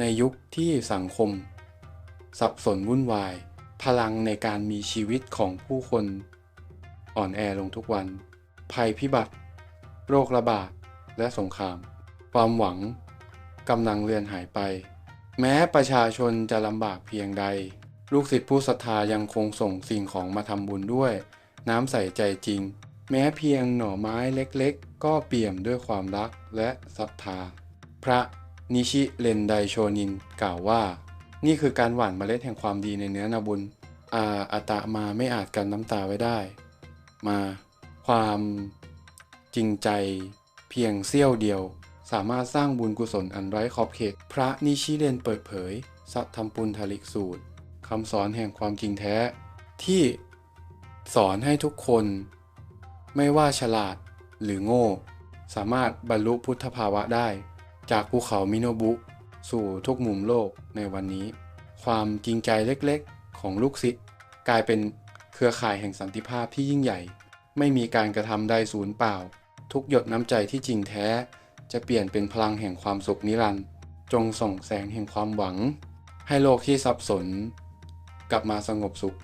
ในยุคที่สังคม สับสนวุ่นวาย พลังในการมีชีวิตของผู้คน อ่อนแอลงทุกวัน ภัยพิบัติ โรคระบาด และสงคราม ความหวังกำลังเลือนหายไป แม้ประชาชนจะลำบากเพียงใด ลูกศิษย์ผู้ศรัทธายังคงส่งสิ่งของมาทำบุญด้วย น้ำใส่ใจจริง แม้เพียงหน่อไม้เล็กๆ ก็เปี่ยมด้วยความรักและศรัทธา พระ นิชิเรนไดโชนิน กล่าวว่า นี่คือการหว่านเมล็ดแห่งความดีในเนื้อนาบุญ อาอาตะมาไม่อาจกันน้ำตาไว้ได้ มา ความจริงใจ เพียงเสี้ยวเดียว สามารถสร้างบุญกุศลอันไร้ขอบเขต พระนิชิเรนเปิดเผย สัทธรรมปุณทลิกสูตรคำสอนแห่งความจริงแท้ ที่สอนให้ทุกคน ไม่ว่าฉลาดหรือโง่ สามารถบรรลุพุทธภาวะได้ จากภูเขามิโนบุ สู่ทุกมุมโลกในวันนี้ ความจริงใจเล็กๆ ของลูกศิษย์กลายเป็นเครือข่ายแห่งสันติภาพที่ยิ่งใหญ่ ไม่มีการกระทำใดสูญเปล่า ทุกหยดน้ำใจที่จริงแท้ จะเปลี่ยนเป็นพลังแห่งความสุขนิรันดร์จงส่องแสงแห่งความหวัง ให้โลกที่สับสน กลับมาสงบสุข